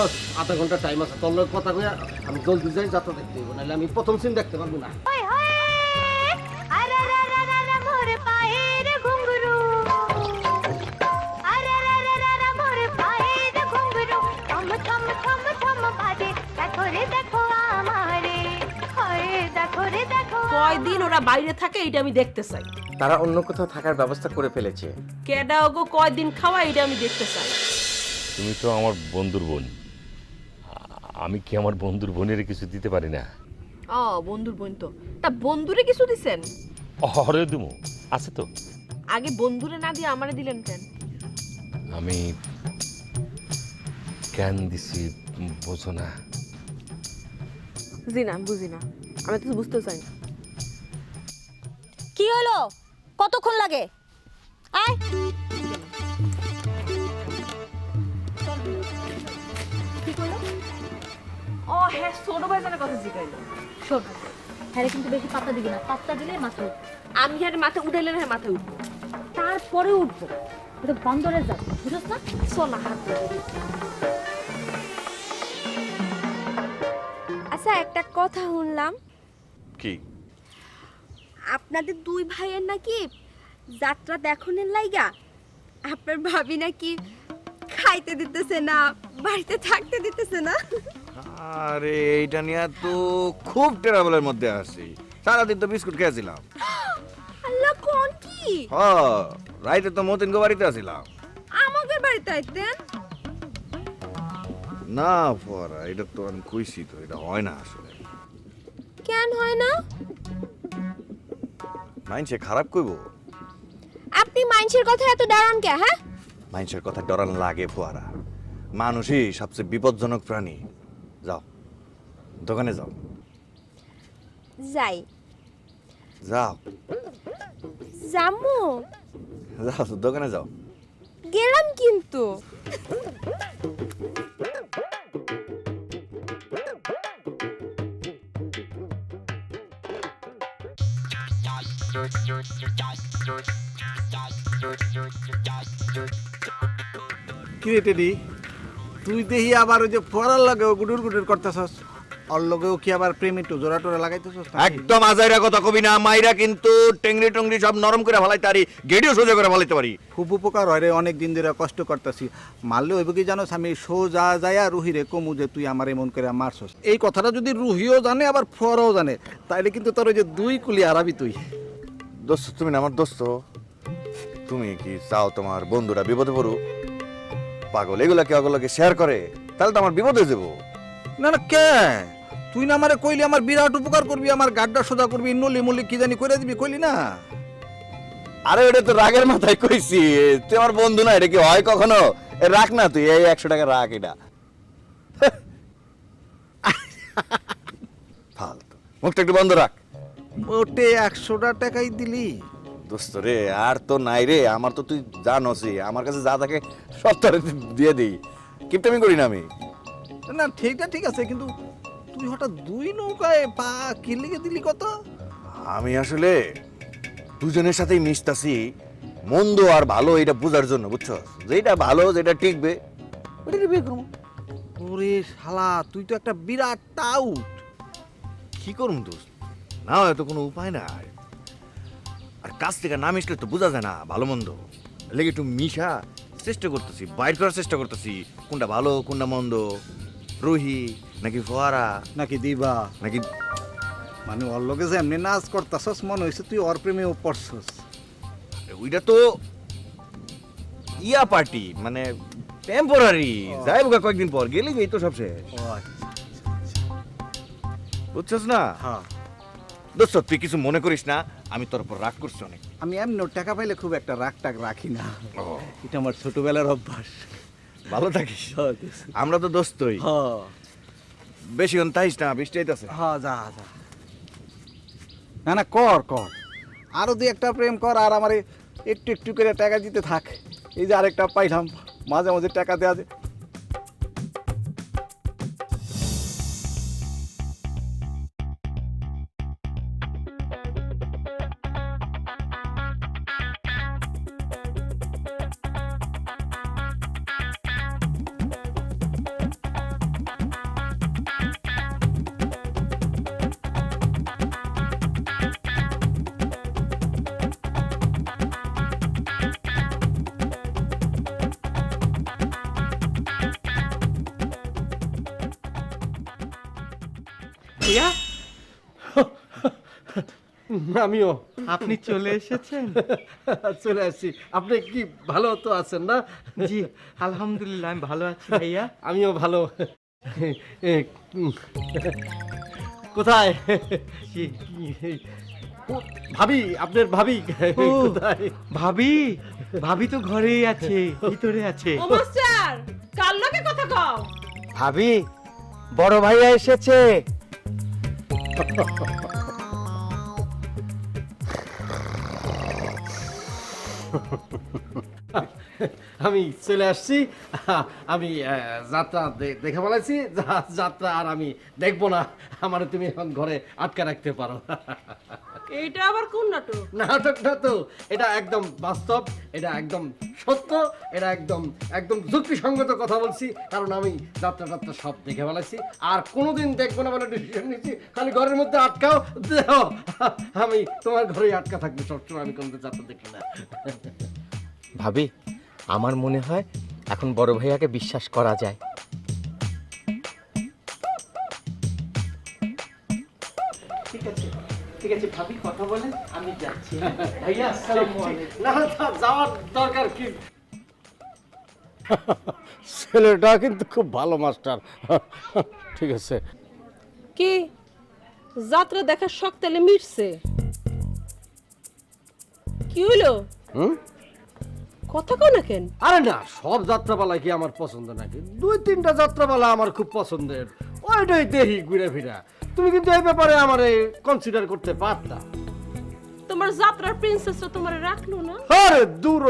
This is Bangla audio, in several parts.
মা আধা ঘণ্টা টাইম আছে। তোর লগে কথা কইয়া আমি জলদি যাই যাত্রা দেখতে হইব। নাহলে আমি প্রথম সিন দেখতে পারব না। কয়দিন ওরা বাইরে থাকে এটা আমি দেখতে চাই। তারা অন্য কোথাও থাকার ব্যবস্থা করে ফেলেছে। কেডা ওগো কয়দিন খাওয়া এটা আমি দেখতে চাই। তুমি তো আমার বন্ধুর বোন। আমি কি আমার বন্ধুর বোনের কিছু দিতে পারি না? ও বন্ধুর বোন তো। তা বন্ধুরে কিছু দিছেন? হরে দুমু। আছে তো। আগে বন্ধুরে না দিয়ে আমারে দিলেন কেন? আমি কেন দিছি বোঝো না। জি না বুঝি না। আমি তো বুঝতে চাই না। কি হলো কতক্ষণ লাগে? আয়। ও হ্যাঁ ছোট কথা জিগাইলো। শোন হ্যাঁ কিন্তু বেশি পাত্তা দিবি না। দিলে মাথা উঠবে। আমি হ্যাঁ মাথা উঠাইলে মাথা উঠবো। তারপরে উঠবো। এটা বন্দরে যাবে বুঝছ না? সোনা হাত আচ্ছা একটা কথা শুনলাম। কি? আপনাদের দুই ভাইয়ের নাকি যাত্রা দেখনের লাইগা। আপনার ভাবি নাকি খাইতে দিতেছে না বাড়িতে থাকতে দিতেছে না। আরে এইটা নিয়ে তো খুব ট্রাভেলের মধ্যে আছি। সারাদিন তো বিস্কুট খেয়েছিলাম। আল্লাহ কোন কি? হ রাইতে তো মতিন বাড়িতে আসিলাম। আমাদের বাড়িতে আইতেন? না পড়া এটা তো আমি কইছি তো এটা হয় না আসলে। কেন হয় না? মাইনসে খারাপ কইব? আপনি মাইনসের কথা এত ডারান কে হ্যাঁ? মাইনসের কথা ডরান লাগে ফোয়ারা। মানুষই সবচেয়ে বিপজ্জনক প্রাণী। যাও। দোকানে যাও। যাই। যাও। জামু যাও দোকানে যাও। গেলাম কিন্তু। কি রে টেডি? তুই দেখি আবার ওই যে ফরার লাগেও গুডুর গুডুর করতেছস। ওর লগেও কি আবার প্রেমে তো জোড়া টোরা লাগাইতেছস একদম আজাইরা কথা কবি না মাইরা কিন্তু টেংরি টংরি সব নরম করে ফেলাইতে পারি গেডিও সোজা করে ফেলাইতে পারি। খুব উপকার হয় রে অনেক দিন ধরে কষ্ট করতেছি। মারলে হইব কি জানোস আমি সোজা যায়া রুহি রে কমু যে তুই আমার এমন করে মারছস। এই কথাটা যদি রুহিও জানে আবার ফরাও জানে তাইলে কিন্তু তোর ওই যে দুই কুলি হারাবি তুই। দোস্ত তুমি না আমার দোস্ত তুমি কি চাও তোমার বন্ধুরা বিপদে পড়ুক? পাগল এগুলা কি অগলকে শেয়ার করে তাহলে তো আমার বিপদে যাব। না না কে? তুই না আমারে কইলি আমার বিরাট উপকার করবি আমার গাড্ডা সোজা করবি নলি মলি কি জানি করে দিবি কইলি না? আরে ওটা তো রাগের মাথায় কইছি তুই আমার বন্ধু না এটা কি হয় কখনো? রাখ না তুই এই একশো টাকা রাখ এটা। ফালতু। মুখটা একটু বন্ধ রাখ। ওটে একশোটা টাকাই দিলি। দোস্ত রে আর তো নাই রে আমার তো তুই জানোসই আমার কাছে যা থাকে সব তোরে দিয়ে দিই। কিপটামি করি না আমি? না ঠিকটা ঠিক আছে কিন্তু তুই হঠাৎ দুই নৌকায় পা কিলিকে দিলি কত? আমি আসলে দুজনের সাথেই মিশতাছি মন্দ আর ভালো এটা বোঝার জন্য বুঝছ? যেটা ভালো যেটা টিকবে ওটা বিয়ে করব। ওরে শালা তুই তো একটা বিরাট টাউট। কি করুম দোস্ত? না হয়তো কোনো উপায় নাই। কাছ থেকে না মিশলে তো বোঝা যায় না ভালো মন্দ। লেগে একটু মিশা চেষ্টা করতেছি বাইর করার চেষ্টা করতেছি কোনটা ভালো কোনটা মন্দ। রুহি নাকি ফোয়ারা? নাকি দিবা? নাকি মানে ওর লগে যে এমনি নাচ করতাছস মনে হয়েছে তুই ওর প্রেমেও পড়ছস। ওইটা তো ইয়া পার্টি মানে টেম্পোরারি যাই বোকা কয়েকদিন পর গেলি এই তো সব শেষ। বুঝছস না? হ্যাঁ। দোস্ত তুই কিছু মনে করিস না আমি তোর উপর রাগ করছি অনেক। আমি এমনি টাকা পাইলে খুব একটা রাগ টাক রাখি না। এটা আমার ছোটবেলার অভ্যাস। ভালো থাকিস। আমরা তো দোস্তই হ্যাঁ বেশি তাইস না বৃষ্টি আইতাছে হ্যাঁ যা যা। না না কর কর। আরও দুই একটা প্রেম কর আর আমারে একটু একটু করে টাকা দিতে থাক। এই যে আরেকটা পাইলাম মাঝে মাঝে টাকা দেওয়া আমিও। আপনি চলে এসেছেন? চলে আসছি। আপনি কি ভালো তো আছেন না? জি আলহামদুলিল্লাহ আমি ভালো আছি ভাইয়া। আমিও ভালো। কোথায়? ভাবি আপনার ভাবি? কোথায়? ভাবি? ভাবি তো ঘরেই আছে ভিতরে আছে। ও মাস্টার কথা কও? ভাবি বড় ভাইয়া এসেছে। আমি চলে আসছি। আমি যাত্রা দেখে বলেছি যাত্রা আর আমি দেখব না। আমার তুমি এখন ঘরে আটকে রাখতে পারো। এইটা আবার কোন নাটক? নাটক না তো এটা একদম বাস্তব এটা একদম সত্য এটা একদম একদম যুক্তিসঙ্গত কথা বলছি কারণ আমি যাত্রা টাত্রা সব দেখে ফেলেছি আর কোনোদিন দেখব না বলে ডিসিশন নিয়েছি খালি ঘরের মধ্যে আটকাও দেহ আমি তোমার ঘরেই আটকা থাকব সবসময় আমি কোনোদিন যাত্রা দেখি না। ভাবি আমার মনে হয় এখন বড় ভাইয়াকে বিশ্বাস করা যায়। ঠিক আছে ভাবি কথা বলেন আমি যাচ্ছি। ভাইয়া আসসালামু আলাইকুম। না যাওয়ার দরকার কি? ছেলেটা কিন্তু খুব ভালো মাস্টার। ঠিক আছে। কি? যাত্রা দেখার শখ তাহলে মিটছে? কি হলো? হুম? কথা কও না কেন? আরে না সব যাত্রাপালা কি আমার পছন্দ নাকি? দুই তিনটা যাত্রাপালা আমার খুব পছন্দের। ওইটাই দেখি ঘুরে ফিরা। তুমি কিন্তু এই ব্যাপারে আমার কনসিডার করতে পারতা। তোমার যাত্রার প্রিন্সেসরা তোমার রাখল না? আরে দূর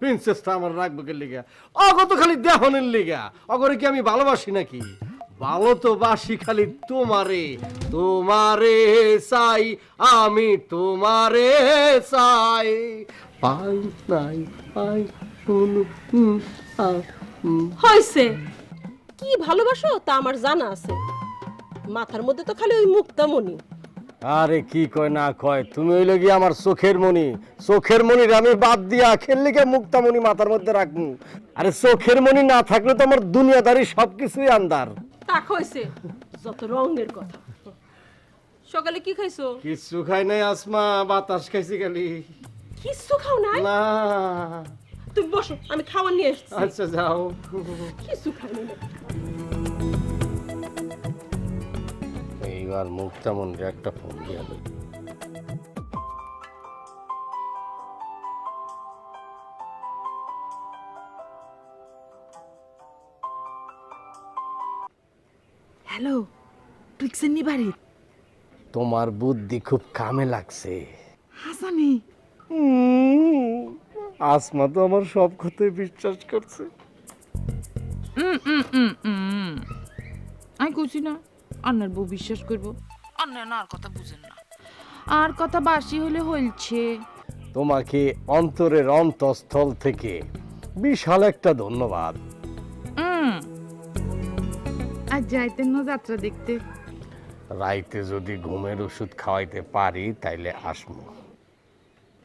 প্রিন্সেসটা আমার রাখব কে লিগা? অগত খালি দেহনের লিগা। অগরে কি আমি ভালোবাসি নাকি? ভালো তো বাসি খালি তোমারে। তোমারে চাই আমি তোমারে চাই। পাই নাই পাই শুনু হুম, আ, হুম। হয়েছে। কি ভালোবাসো তা আমার জানা আছে। মাথার মধ্যে তো খালি ওই মুক্তামণি। আরে কি কয় না কয় তুমি হইলে গিয়ে আমার চোখের মনি চোখের মনির আমি বাদ দিয়া খেললে গিয়ে মুক্তামণি মাথার মধ্যে রাখব। আরে চোখের মনি না থাকলে তো আমার দুনিয়াদারি সবকিছুই আন্দার তাক হয়েছে যত রঙের কথা। সকালে কি খাইছো? কিচ্ছু খাই নাই আসমা বাতাস খাইছি খালি। কিচ্ছু খাও নাই? না। তুমি বসো আমি খাবার নিয়ে এসেছি। আচ্ছা যাও। কিছু খাই নাই। এইবার মুক্তামণির একটা ফোন দিয়ে। হ্যালো টুইক্সেননি বাড়ি তোমার বুদ্ধি খুব কামে লাগছে। হাসানি আসমা তো আমার সব কথাই বিশ্বাস করছে। আমি কইছি না আন্নার বউ বিশ্বাস করব। আন্না না আর কথা বুঝেন না। আর কথা বাসি হলে হইলছে। তোমাকে অন্তরের অন্তঃস্থল থেকে বিশাল একটা ধন্যবাদ। আর যাইতেন না যাত্রা দেখতে। রাইতে যদি ঘুমের ওষুধ খাওয়াইতে পারি তাইলে আসব।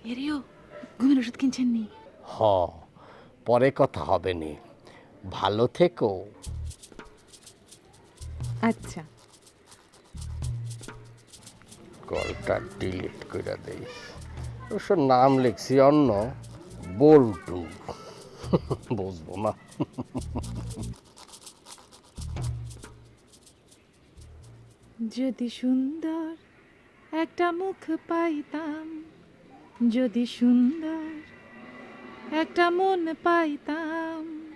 এরিও ঘুমের ওষুধ কিনছেন নি হ পরে কথা হবে নি ভালো থেকো। আচ্ছা। কলটা ডিলিট করে দেই। অবশ্য নাম লিখছি অন্য বল্টু। বুঝব না। যদি সুন্দর একটা মুখ পাইতাম যদি সুন্দর একটা মন পাইতাম।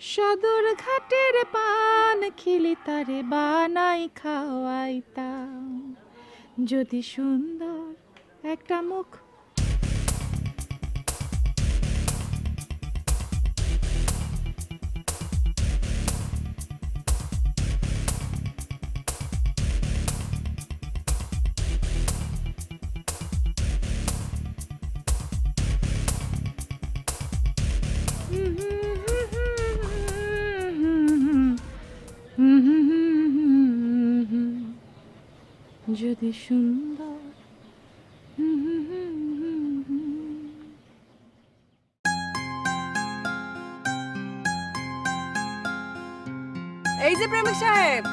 সদর ঘাটের পান খিলি তারে বানাই খাওয়াইতাম। যদি সুন্দর একটা মুখ যদি সুন্দর। এই যে প্রেমিক সাহেব।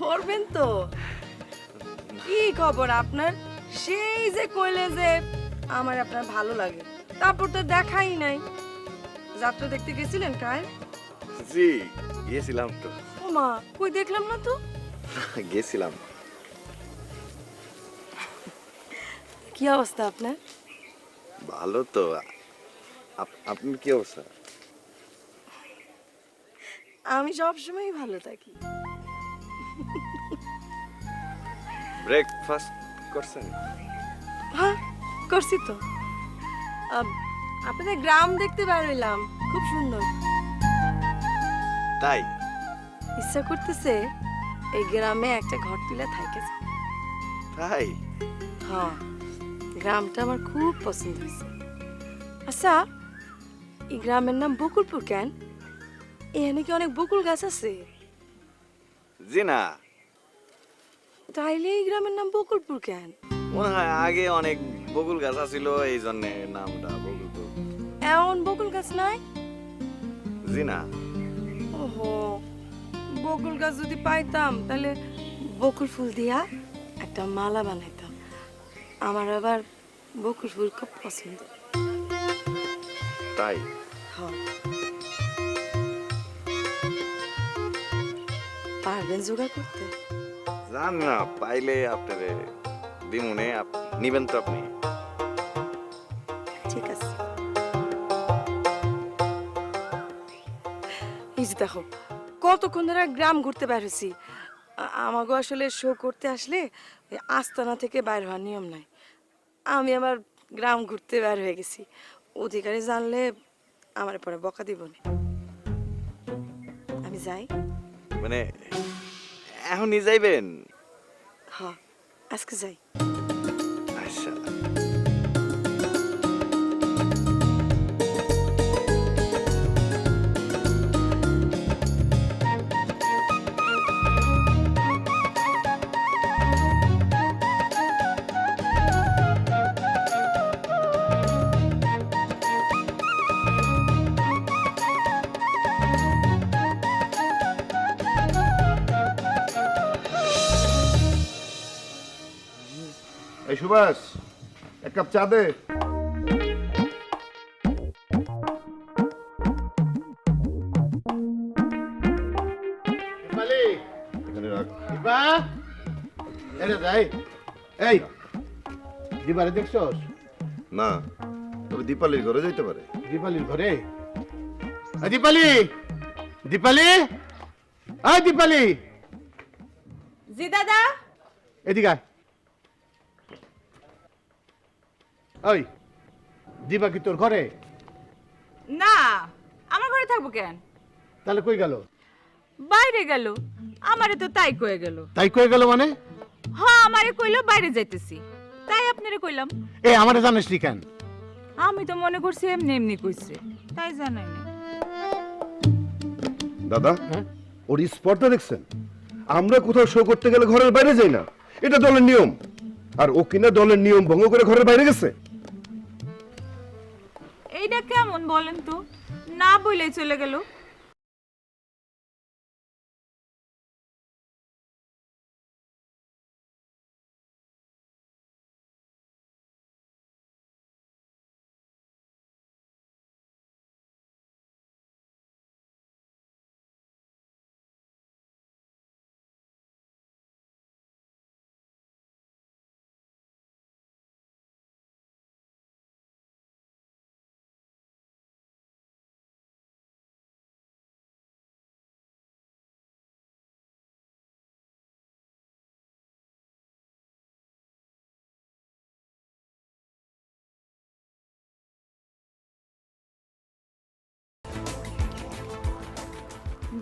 পড়বেন তো। কি খবর আপনার? সেই যে কইলে যে আমার আপনার ভালো লাগে। তারপর তো দেখাই নাই। যাত্রা দেখতে গেছিলেন কাল? জি গিয়েছিলাম তো। ও মা কই দেখলাম না তো? গেছিলাম। কি অবস্থা আপনার? ভালো তো। আপ- আপনার কি অবস্থা? আমি সবসময় ভালো থাকি। ব্রেকফাস্ট করছেন? হ্যাঁ করছি তো। আপনাদের গ্রাম দেখতে বেরোইলাম খুব সুন্দর। তাই? ইচ্ছা করতেছে এই গ্রামে একটা ঘর তুলে থাকে তাই? হ্যাঁ গ্রামটা আমার খুব পছন্দ হয়েছে। আচ্ছা এই গ্রামের নাম বকুলপুর কেন? এখানে কি অনেক বকুল গাছ আছে? জি না। তাইলে এই গ্রামের নাম বকুলপুর কেন? মনে হয় আগে অনেক বকুল গাছ ছিল এই জন্য নামটা বকুলপুর এমন বকুল গাছ নাই? জি না। ওহো বকুল গাছ যদি পাইতাম তাহলে বকুল ফুল দিয়া একটা মালা বানাইতাম। আমার আবার বকুল ফুল খুব পছন্দ। তাই? হ্যাঁ। পারবেন জোগাড় করতে? জান না পাইলে আপনারে দিমুনে নিবেন তো আপনি। দেখো কতক্ষণ ধরে গ্রাম ঘুরতে বের হয়েছি। আ- আমাগো আসলে শো করতে আসলে ওই আস্তানা থেকে বাইর হওয়ার নিয়ম নাই। আমি আবার গ্রাম ঘুরতে বের হয়ে গেছি। অধিকারী জানলে আমার পরে বকা দিব না। আমি যাই। মানে এখনই যাইবেন? হ্যাঁ আজকে যাই। এই সুভাষ এক কাপ চা দে। এখানে রাখ। যাই এই। দিবারে দেখছস? না তবে দীপালির ঘরে যাইতে পারে। দীপালির ঘরে? দীপালি দীপালি আ দীপালি। জি দাদা। এদিকে আয়। ওই দিবা কি তোর ঘরে? না আমার ঘরে থাকব কেন? তাহলে কই গেল? বাইরে গেল আমারে তো তাই কয়ে গেল। তাই কই গেল মানে? হ্যাঁ আমারে কইলো বাইরে যাইতেছি। তাই আপনারে কইলাম। এ আমারে জানিস নি কেন? আমি তো মনে করছি এমনি এমনি কইছে তাই জানাই না দাদা ওর স্পর্ধা দেখছেন? আমরা কোথাও শো করতে গেলে ঘরের বাইরে যাই না। এটা দলের নিয়ম। আর ও কিনা দলের নিয়ম ভঙ্গ করে ঘরের বাইরে গেছে? এইটা কেমন বলেন তো? না বলে চলে গেল।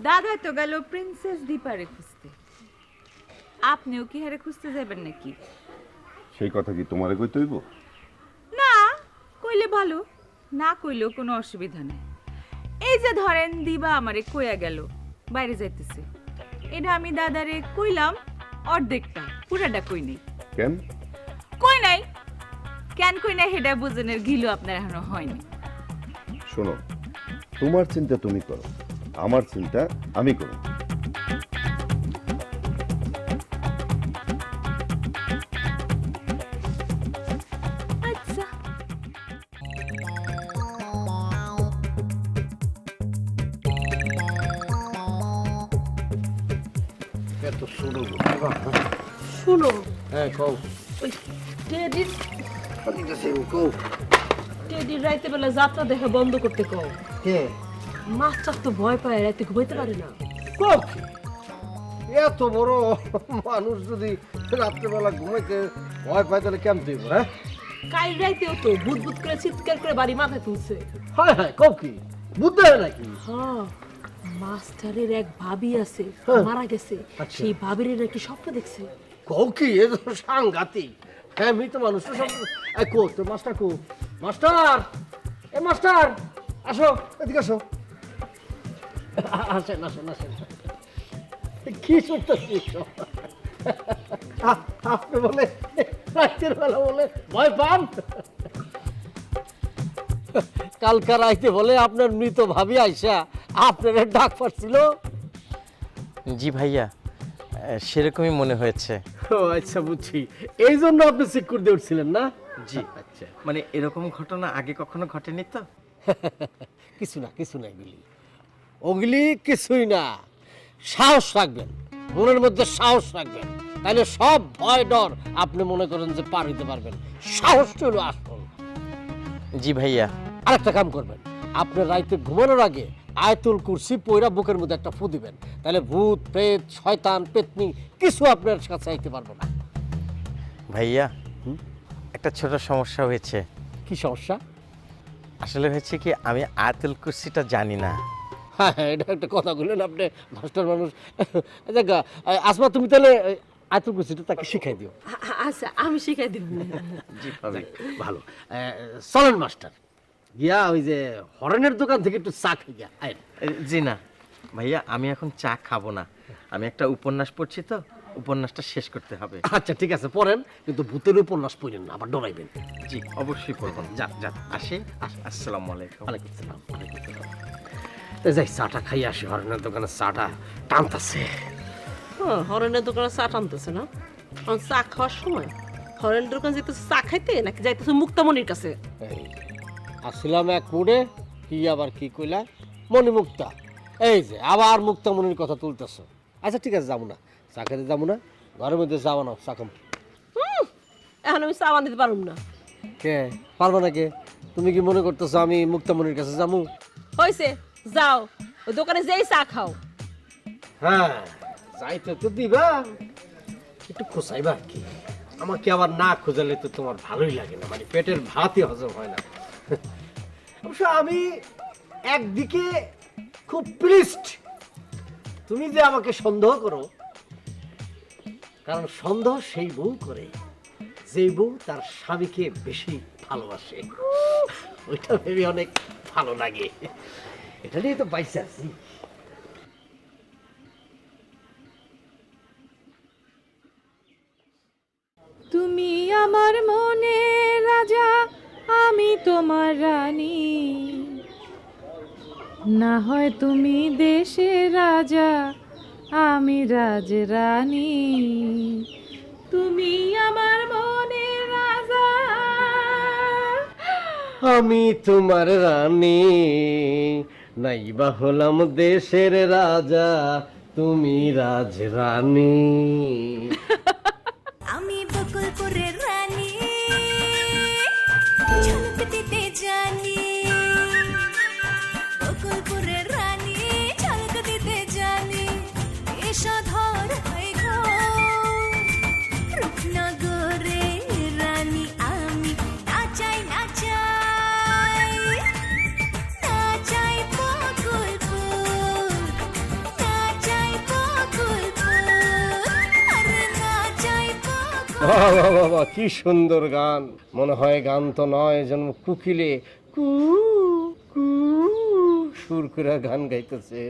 দাদা তো গেল প্রিন্সেস দীপারে খুঁজতে। আপনিও কি হারে খুঁজতে যাবেন নাকি? সেই কথা কি তোমারে কইতে হইব? না কইলে ভালো না কইলেও কোনো অসুবিধা নেই। এই যে ধরেন দিবা আমারে কইয়া গেল বাইরে যাইতেছে। এটা আমি দাদারে কইলাম অর্ধেকটা পুরাটা কই নেই। কেন? কই নাই? কেন কই নাই সেটা বুঝনের গিলো আপনার এখনও হয়নি। শোনো তোমার চিন্তা তুমি করো। আমার চিন্তা আমি করি আচ্ছা। এত শুনো শুনো। হ্যাঁ আচ্ছা, রাইতে বেলা যাত্রা দেখা বন্ধ করতে কও। কে? মাস্টার তো ভয় পায় রাইতে ঘুমাইতে পারে না। কও এত বড় মানুষ যদি রাত্রেবেলা ঘুমাইতে ভয় পায় তাহলে কেমন দিব হ্যাঁ? কাল রাইতেও তো বুদ বুদ করে চিৎকার করে বাড়ি মাথায় তুলছে। হায় হায় কও কি? বুঝতে হয় নাকি? হ্যাঁ মাস্টারের এক ভাবি আছে হ্যাঁ। মারা গেছে। আচ্ছা। সেই ভাবির নাকি স্বপ্ন দেখছে। কও কি? এ তো সাংঘাতিক। হ্যাঁ আমি তো মানুষ তো সব কো তো মাস্টার কো? মাস্টার! এ মাস্টার! আসো এদিকে আসো। আসেন আসেন আসেন। কি? আ- আপনি বলে রাতের বেলা বলে ভয় পান? কালকা রাইতে বলে আপনার মৃত ভাবি আইসা আপনার ডাক পাচ্ছিল জি ভাইয়া সেরকমই মনে হয়েছে। ও আচ্ছা বুঝছি। এই জন্য আপনি সিকিউর দিয়ে উঠছিলেন না? জি। আচ্ছা। মানে এরকম ঘটনা আগে কখনো ঘটেনি তো? কিছু না কিছু না এগুলি। ওগুলি কিছুই না। সাহস রাখবেন মনের মধ্যে সাহস রাখবেন। তাহলে সব ভয় ডর আপনি মনে করেন যে পার হইতে পারবেন। সাহস হলো আসল। জি ভাইয়া। আরেকটা কাম করবেন আপনি রাইতে ঘুমানোর আগে আয়তুল কুরসি পয়রা বুকের মধ্যে একটা ফু দিবেন। তাহলে ভূত প্রেত শয়তান পেতনি কিছু আপনার কাছে আইতে পারব না। ভাইয়া একটা ছোট সমস্যা হয়েছে। কি সমস্যা? আসলে হয়েছে কি আমি আয়াতুল কুরসিটা জানি না। হ্যাঁ হ্যাঁ এটা একটা কথা বললেন আপনি মাস্টার মানুষ। দেখা আসমা তুমি তাহলে আয়তুল কুরসিটা তাকে শিখাই দিও। আচ্ছা আমি শিখাই দিব। জি ভালো। আহ, চলেন মাস্টার। গিয়া ওই যে হরেনের দোকান থেকে একটু চা খাই গিয়া জি না। ভাইয়া আমি এখন চা খাব না। আমি একটা উপন্যাস পড়ছি তো উপন্যাসটা শেষ করতে হবে। আচ্ছা ঠিক আছে পড়েন কিন্তু ভূতের উপন্যাস পড়েন না আবার ডরাইবেন। জি অবশ্যই পড়ব। যান যান আসি আস- আসসালামু আলাইকুম। ওয়ালাইকুম সালাম ওয়ালাইকুম সালাম তো যাই চাটা খাই আসি হরেনের দোকানে চাটা টানতাছে। হ্যাঁ, হরেনের দোকানে চা টানতেছে না? এখন চা খাওয়ার সময় হরেনের দোকানে যেতেছে চা খাইতে নাকি যাইতেছে মুক্তামণির কাছে? এই এক মুডে কি আবার কি কইলা? মণিমুক্তা এই যে আবার মুক্তামণির কথা তুলতেছো। আচ্ছা ঠিক আছে যাব না। চা খেতে যাব না ঘরের মধ্যে যাব না চা খাম। এখন আমি চা বানিতে পারুম না। কে? পারব না কে তুমি কি মনে করতেছো আমি মুক্তামণির কাছে যাব? হয়েছে যাও, ওই দোকানে যেই চা খাও। হ্যাঁ যাইতে তো দিবা। একটু খোঁচাইবা কি। আমাকে আবার না খোঁজালে তো তোমার ভালোই লাগে না মানে পেটের ভাতই হজম হয় না। অবশ্য আমি একদিকে খুব প্লিস্ট তুমি যে আমাকে সন্দেহ করো, কারণ সন্দেহ সেই বউ করে, যেই বউ তার স্বামীকে বেশি ভালোবাসে। ওইটা ভেবে অনেক ভালো লাগে। এটা নিয়ে তো বাইসে আছি। তুমি আমার মনে রাজা আমি তোমার রানী। না হয় তুমি দেশের রাজা আমি রাজ রানী। তুমি আমার মনে রাজা। আমি তোমার রানী। নাইবা হলাম দেশের রাজা তুমি রাজ বাহ, কি সুন্দর গান। মনে হয় গান তো নয় যেন কুকিলে কু কু সুর করে গান গাইতেছে।